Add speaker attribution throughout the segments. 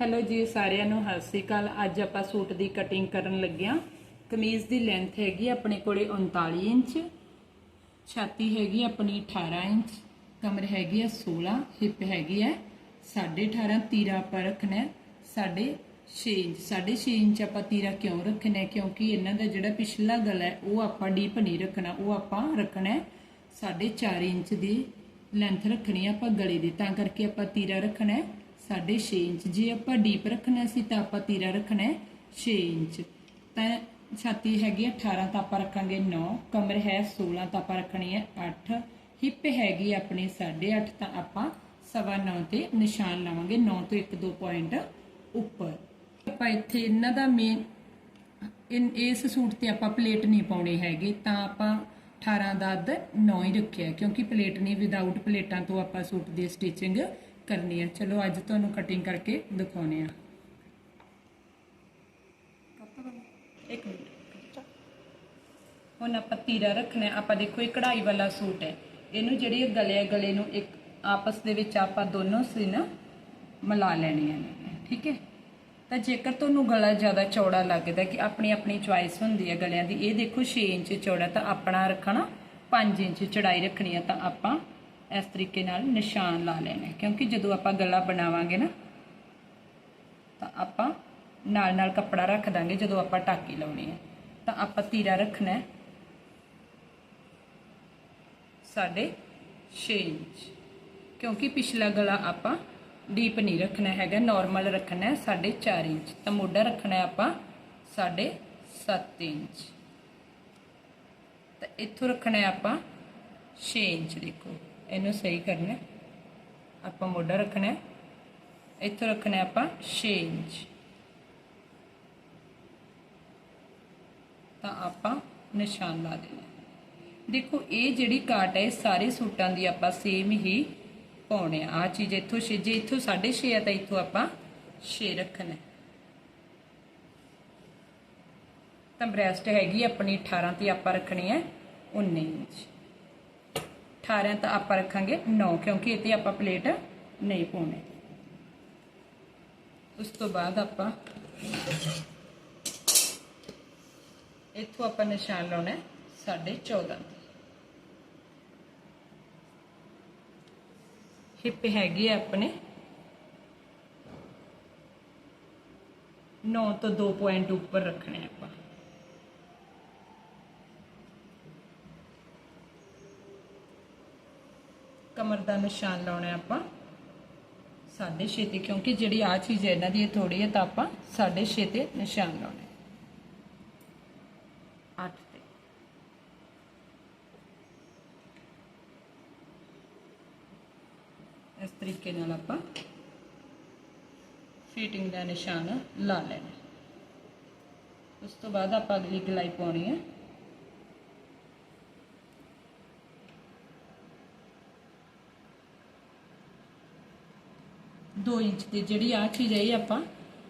Speaker 1: Hello ਜੀ, ਸਾਰਿਆਂ ਨੂੰ ਸਤਿ ਸ਼੍ਰੀ ਅਕਾਲ। ਅੱਜ ਆਪਾਂ ਸੂਟ ਦੀ ਕਟਿੰਗ ਕਰਨ ਲੱਗਿਆ ਕਮੀਜ਼ ਦੀ ਲੈਂਥ ਹੈਗੀ ਆਪਣੇ ਕੋਲੇ 39 ਇੰਚ, ਛਾਤੀ ਹੈਗੀ ਆਪਣੀ 18 ਇੰਚ, ਕਮਰ ਹੈਗੀ ਆ 16 ਹਿੱਪ ਹੈਗੀ ਆ 18.5 ਤੀਰਾ ਆਪਾਂ ਰੱਖਣਾ 6.5 ਇੰਚ 6.5 ਇੰਚ ਆਪਾਂ ਤੀਰਾ ਕਿਉਂ ਰੱਖਣਾ ਕਿਉਂਕਿ ਇਹਨਾਂ ਦਾ ਜਿਹੜਾ ਪਿਛਲਾ ਗਲਾ ਹੈ, ਉਹ ਆਪਾਂ ਡੀਪ ਨਹੀਂ ਰੱਖਣਾ, ਉਹ ਆਪਾਂ ਰੱਖਣਾ ਹੈ 4.5 ਇੰਚ ਦੀ ਲੈਂਥ ਰੱਖਣੀ ਹੈ ਆਪਾਂ ਗਲੇ ਦੀ। ਤਾਂ ਕਰਕੇ ਆਪਾਂ ਤੀਰਾ ਰੱਖਣਾ 6.5 ਇੰਚ। ਜੇ ਆਪਾਂ ਡੀਪ ਰੱਖਣਾ ਸੀ ਤਾਂ ਆਪਾਂ ਤੀਰਾ ਰੱਖਣਾ ਹੈ 6 ਇੰਚ। ਤਾਂ ਛਾਤੀ ਹੈਗੀ ਹੈ 18 ਤਾਂ ਆਪਾਂ ਰੱਖਾਂਗੇ 9 ਕਮਰ ਹੈ 16 ਤਾਂ ਆਪਾਂ ਰੱਖਣੀ ਹੈ 8 ਹਿੱਪ ਹੈਗੀ ਹੈ ਆਪਣੀ 8.5 ਤਾਂ ਆਪਾਂ ਸਵਾ 9 ਤੇ ਨਿਸ਼ਾਨ ਲਾਵਾਂਗੇ। 9 ਤੋਂ 1-2 ਪੁਆਇੰਟ ਉੱਪਰ। ਆਪਾਂ ਇੱਥੇ ਇਹਨਾਂ ਦਾ ਮੇਨ ਇਨ ਇਸ ਸੂਟ ਤੇ ਆਪਾਂ ਪਲੇਟ ਨਹੀਂ ਪਾਉਣੀ ਹੈਗੀ। ਤਾਂ ਆਪਾਂ 18 ਦਾ ਅੱਧ 9 ਹੀ ਰੱਖਿਆ ਕਿਉਂਕਿ ਪਲੇਟ ਨਹੀਂ ਵਿਦਆਊਟ ਪਲੇਟਾਂ ਤੋਂ ਆਪਾਂ ਸੂਟ ਦੀ ਸਟਿਚਿੰਗ ਕਰਨੀ ਹੈ। ਚਲੋ, ਅੱਜ ਤੁਹਾਨੂੰ ਕਟਿੰਗ ਕਰਕੇ ਦਿਖਾਉਨੇ ਆ ਇੱਕ ਮਿੰਟ। ਹੁਣ ਆਪਾਂ ਤੀਰਾ ਰੱਖਣਾ ਆਪਾਂ ਦੇਖੋ, ਇਹ ਕਢਾਈ ਵਾਲਾ ਸੂਟ ਹੈ। ਇਹਨੂੰ ਜਿਹੜੀ ਗਲੇ ਗਲੇ ਨੂੰ ਇੱਕ ਆਪਸ ਦੇ ਵਿੱਚ ਆਪਾਂ ਦੋਨੋਂ ਸੀਨ ਮਿਲਾ ਲੈਣੀਆਂ ਨੇ ਠੀਕ ਹੈ? ਤਾਂ ਜੇਕਰ ਤੁਹਾਨੂੰ ਗਲਾ ਜ਼ਿਆਦਾ ਚੌੜਾ ਲੱਗਦਾ ਕਿ ਆਪਣੀ ਆਪਣੀ ਚੁਆਇਸ ਹੁੰਦੀ ਹੈ ਗਲਿਆਂ ਦੀ, ਇਹ ਦੇਖੋ 6 ਇੰਚ ਚੌੜਾ ਤਾਂ ਆਪਣਾ ਰੱਖਣਾ 5 ਇੰਚ ਚੜਾਈ ਰੱਖਣੀ ਹੈ ਤਾਂ ਆਪਾਂ ਇਸ ਤਰੀਕੇ ਨਾਲ ਨਿਸ਼ਾਨ ਲਾ ਲੈਣਾ ਹੈ। ਕਿਉਂਕਿ ਜਦੋਂ ਆਪਾਂ ਗਲਾ ਬਣਾਵਾਂਗੇ ਨਾ ਤਾਂ ਆਪਾਂ ਨਾਲ ਨਾਲ ਕੱਪੜਾ ਰੱਖ ਦਾਂਗੇ ਜਦੋਂ ਆਪਾਂ ਟਾਕੀ ਲਾਉਣੀ ਹੈ ਤਾਂ ਆਪਾਂ ਤੀਰਾ ਰੱਖਣਾ ਹੈ ਸਾਢੇ 6 ਇੰਚ ਕਿਉਂਕਿ ਪਿਛਲਾ ਗਲਾ ਆਪਾਂ ਡੀਪ ਨਹੀਂ ਰੱਖਣਾ ਹੈਗਾ ਨਾਰਮਲ ਰੱਖਣਾ ਹੈ ਸਾਢੇ 4 ਇੰਚ ਤਾਂ ਮੋਢਾ ਰੱਖਣਾ ਹੈ ਆਪਾਂ ਸਾਢੇ 7 ਇੰਚ ਤਾਂ ਇੱਥੋਂ ਰੱਖਣਾ ਹੈ ਆਪਾਂ 6 ਇੰਚ ਦੇਖੋ ਇਹਨੂੰ ਸਹੀ ਕਰਨਾ ਆਪਾਂ ਮੋਢਾ ਰੱਖਣਾ ਇੱਥੋਂ ਰੱਖਣਾ ਆਪਾਂ 6 ਇੰਚ ਤਾਂ ਆਪਾਂ ਨਿਸ਼ਾਨ ਲਾ ਦੇਣਾ ਦੇਖੋ, ਇਹ ਜਿਹੜੀ ਕਾਟ ਹੈ, ਇਹ ਸਾਰੇ ਸੂਟਾਂ ਦੀ ਆਪਾਂ ਸੇਮ ਹੀ ਪਾਉਣੇ ਆ। ਆਹ ਚੀਜ਼ ਇੱਥੋਂ ਛੇ ਜੇ ਇੱਥੋਂ 6.5 ਹੈ ਤਾਂ ਇੱਥੋਂ ਆਪਾਂ 6 ਰੱਖਣਾ ਤਾਂ ਬ੍ਰੈਸਟ ਹੈਗੀ ਆਪਣੀ 18 ਤੇ ਆਪਾਂ ਰੱਖਣੀ ਹੈ 19 ਇੰਚ। 18 ਤਾਂ ਆਪਾਂ ਰੱਖਾਂਗੇ 9 ਕਿਉਂਕਿ ਇਹ ਤੇ ਆਪਾਂ ਪਲੇਟ ਨਹੀਂ ਪਾਉਣੀ ਉਸ ਤੋਂ ਬਾਅਦ ਆਪਾਂ ਇੱਥੋਂ ਆਪਾਂ ਨਿਸ਼ਾਨ ਲਾਉਣਾ ਹੈ ਸਾਢੇ 14 ਹਿੱਪ ਹੈਗੀ ਹੈ ਆਪਣੇ 9 ਤੋਂ 2 ਪੁਆਇੰਟ ਉੱਪਰ ਰੱਖਣੇ ਆਪਾਂ ਕਮਰ ਦਾ ਨਿਸ਼ਾਨ ਲਾਉਣਾ ਹੈ ਆਪਾਂ। ਸਾਢੇ ਛੇ ਤੇ ਕਿਉਂਕਿ ਜਿਹੜੀ ਆ ਚੀਜ਼ ਹੈ ਇਹਨਾਂ ਦੀ, ਇਹ ਥੋੜੀ ਹੈ ਤਾਂ ਆਪਾਂ ਸਾਢੇ ਛੇ ਤੇ ਨਿਸ਼ਾਨ ਲਾਉਣਾ। ਹੈ 8 ਤੇ। ਇਸ ਤਰੀਕੇ ਨਾਲ ਆਪਾਂ ਫਿਟਿੰਗ ਦਾ ਨਿਸ਼ਾਨ ਲਾ ਲੈਣਾ। ਉਸ ਤੋਂ ਬਾਅਦ ਆਪਾਂ ਅਗਲੀ ਗਲਾਈ ਪਾਉਣੀ ਹੈ। ਦੋ ਇੰਚ ਦੀ ਜਿਹੜੀ ਆ ਚੀਜ਼ ਹੈ, ਇਹ ਆਪਾਂ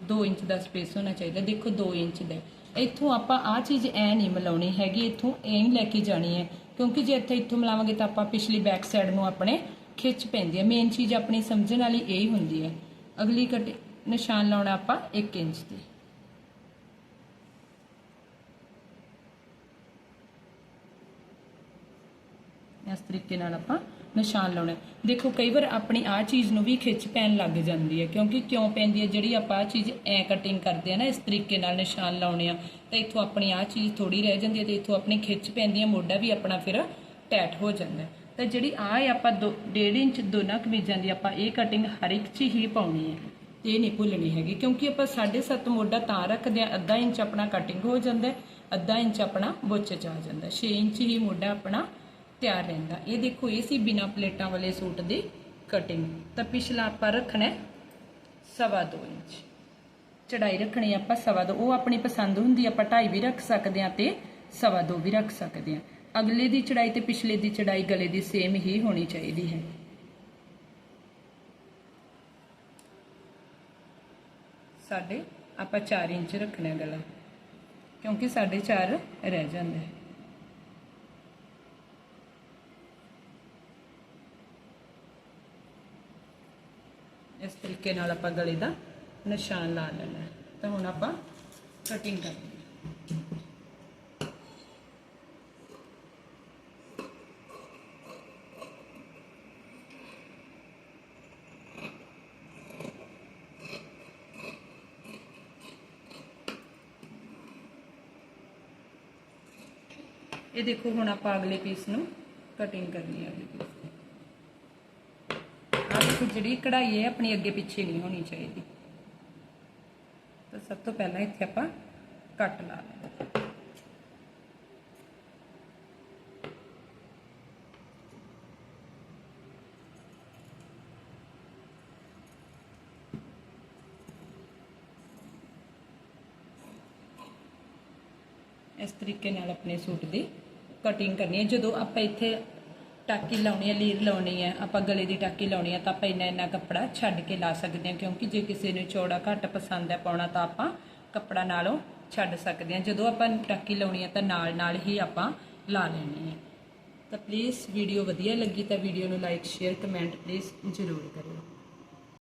Speaker 1: 2 ਇੰਚ ਦਾ ਸਪੇਸ ਹੋਣਾ ਚਾਹੀਦਾ। ਦੇਖੋ 2 ਇੰਚ ਦਾ। ਇੱਥੋਂ ਆਪਾਂ ਆ ਚੀਜ਼ ਐ ਨਹੀਂ ਮਿਲਾਉਣੀ ਹੈਗੀ, ਇੱਥੋਂ ਐਂ ਹੀ ਲੈ ਕੇ ਜਾਣੀ ਹੈ। ਕਿਉਂਕਿ ਜੇ ਇੱਥੇ ਇੱਥੋਂ ਮਿਲਾਵਾਂਗੇ ਤਾਂ ਆਪਾਂ ਪਿਛਲੀ ਬੈਕ ਸਾਈਡ ਨੂੰ ਆਪਣੇ ਖਿੱਚ ਪੈਂਦੀ ਹੈ। ਮੇਨ ਚੀਜ਼ ਆਪਣੀ ਸਮਝਣ ਵਾਲੀ ਇਹ ਹੀ ਹੁੰਦੀ ਹੈ। ਅਗਲੀ ਕਟ ਨਿਸ਼ਾਨ ਲਾਉਣਾ ਆਪਾਂ 1 ਇੰਚ ਤੇ ਇਸ ਤਰੀਕੇ ਨਾਲ ਆਪਾਂ ਨਿਸ਼ਾਨ ਲਾਉਣਾ। ਦੇਖੋ, ਕਈ ਵਾਰ ਆਪਣੀ ਆ ਚੀਜ਼ ਨੂੰ ਵੀ ਖਿੱਚ ਪੈਣ ਲੱਗ ਜਾਂਦੀ ਹੈ, ਕਿਉਂਕਿ ਕਿਉਂ ਪੈਂਦੀ ਹੈ? ਜਿਹੜੀ ਆਪਾਂ ਆ ਚੀਜ਼ ਐ ਕਟਿੰਗ ਕਰਦੇ ਆ ਨਾ, ਇਸ ਤਰੀਕੇ ਨਾਲ ਨਿਸ਼ਾਨ ਲਾਉਣੇ ਆ, ਤਾਂ ਇੱਥੋਂ ਆਪਣੀ ਆ ਚੀਜ਼ ਥੋੜੀ ਰਹਿ ਜਾਂਦੀ ਹੈ ਤੇ ਇੱਥੋਂ ਆਪਣੀ ਖਿੱਚ ਪੈਂਦੀ ਹੈ, ਮੋਢਾ ਵੀ ਆਪਣਾ ਫਿਰ ਟੈਟ ਹੋ ਜਾਂਦਾ ਤਾਂ ਜਿਹੜੀ ਆ ਹੈ, ਆਪਾਂ 1.5 ਇੰਚ ਦੋਨਾਂ ਕਮੀਜ਼ਾਂ ਦੀ ਆਪਾਂ ਇਹ ਕਟਿੰਗ ਹਰ ਇੱਕ 'ਚ ਹੀ ਪਾਉਣੀ ਹੈ। ਇਹ ਨਹੀਂ ਭੁੱਲਣੀ ਹੈਗੀ, ਕਿਉਂਕਿ ਆਪਾਂ 7.5 ਮੋਢਾ ਤਾਂ ਰੱਖਦੇ ਆ, ਅੱਧਾ ਇੰਚ ਆਪਣਾ ਕਟਿੰਗ ਹੋ ਜਾਂਦਾ ਅੱਧਾ ਇੰਚ ਆਪਣਾ ਬੁੱਚ ਚ ਆ ਜਾਂਦਾ 6 ਇੰਚ ਹੀ ਮੋਢਾ ਆਪਣਾ ਤਿਆਰ ਰਹਿੰਦਾ। ਇਹ ਦੇਖੋ, ਇਹ ਸੀ ਬਿਨਾ ਪਲੇਟਾਂ ਵਾਲੇ ਸੂਟ ਦੀ ਕਟਿੰਗ ਤਾਂ ਪਿਛਲਾ ਆਪਾਂ ਰੱਖਣਾ ਸਵਾ ਦੋ ਇੰਚ। ਚੜਾਈ ਰੱਖਣੀ ਆਪਾਂ ਸਵਾ ਦੋ। ਉਹ ਆਪਣੀ ਪਸੰਦ ਹੁੰਦੀ ਆਪਾਂ ਢਾਈ ਵੀ ਰੱਖ ਸਕਦੇ ਆ ਤੇ ਸਵਾ ਦੋ ਵੀ ਰੱਖ ਸਕਦੇ ਆ ਅਗਲੇ ਦੀ ਚੜਾਈ ਤੇ ਪਿਛਲੇ ਦੀ ਚੜਾਈ ਗਲੇ ਦੀ ਸੇਮ ਹੀ ਹੋਣੀ ਚਾਹੀਦੀ ਹੈ। ਸਾਡੇ ਆਪਾਂ 4 ਇੰਚ ਰੱਖਣਾ ਗਲਾ, ਕਿਉਂਕਿ ਸਾਡੇ 4 ਰਹਿ ਜਾਂਦਾ। ਹੈ ਇਸ ਤਰੀਕੇ ਨਾਲ ਆਪਾਂ ਗਲੇ ਦਾ ਨਿਸ਼ਾਨ ਲਾ ਲੈਣਾ ਹੈ। ਤਾਂ ਹੁਣ ਆਪਾਂ ਕਟਿੰਗ ਕਰਨੀ ਇਹ ਦੇਖੋ ਹੁਣ ਆਪਾਂ ਅਗਲੇ ਪੀਸ ਨੂੰ ਕਟਿੰਗ ਕਰਨੀ ਹੈ ਅਗਲੇ ਪੀਸ ਜਿਹੜੀ ਕਢਾਈ ਹੈ ਆਪਣੀ ਅੱਗੇ ਪਿੱਛੇ ਨਹੀਂ ਹੋਣੀ ਚਾਹੀਦੀ ਤਾਂ ਸਭ ਤੋਂ ਪਹਿਲਾਂ ਇੱਥੇ ਆਪਾਂ ਕੱਟ ਲਾ ਲੈਣਾ ਇਸ ਤਰੀਕੇ ਨਾਲ ਆਪਣੇ ਸੂਟ ਦੀ ਕਟਿੰਗ ਕਰਨੀ ਹੈ ਜਦੋਂ ਆਪਾਂ ਇੱਥੇ ਟਾਕੀ ਲਾਉਣੀ ਹੈ, ਲੀਰ ਲਾਉਣੀ ਹੈ, ਆਪਾਂ ਗਲੇ ਦੀ ਟਾਕੀ ਲਾਉਣੀ ਹੈ ਤਾਂ ਆਪਾਂ ਇੰਨਾ ਇੰਨਾ ਕੱਪੜਾ ਛੱਡ ਕੇ ਲਾ ਸਕਦੇ ਹਾਂ ਕਿਉਂਕਿ ਜੇ ਕਿਸੇ ਨੂੰ ਚੌੜਾ ਘੱਟ ਪਸੰਦ ਹੈ ਪਾਉਣਾ ਤਾਂ ਆਪਾਂ ਕੱਪੜਾ ਨਾਲੋਂ ਛੱਡ ਸਕਦੇ ਹਾਂ। ਜਦੋਂ ਆਪਾਂ ਟਾਕੀ ਲਾਉਣੀ ਹੈ ਤਾਂ ਨਾਲ ਨਾਲ ਹੀ ਆਪਾਂ ਲਾ ਲੈਣੀ ਹੈ। ਤਾਂ ਪਲੀਜ਼ ਵੀਡੀਓ ਵਧੀਆ ਲੱਗੀ ਤਾਂ ਵੀਡੀਓ ਨੂੰ ਲਾਈਕ ਸ਼ੇਅਰ ਕਮੈਂਟ ਪਲੀਜ਼ ਜ਼ਰੂਰ ਕਰਿਓ।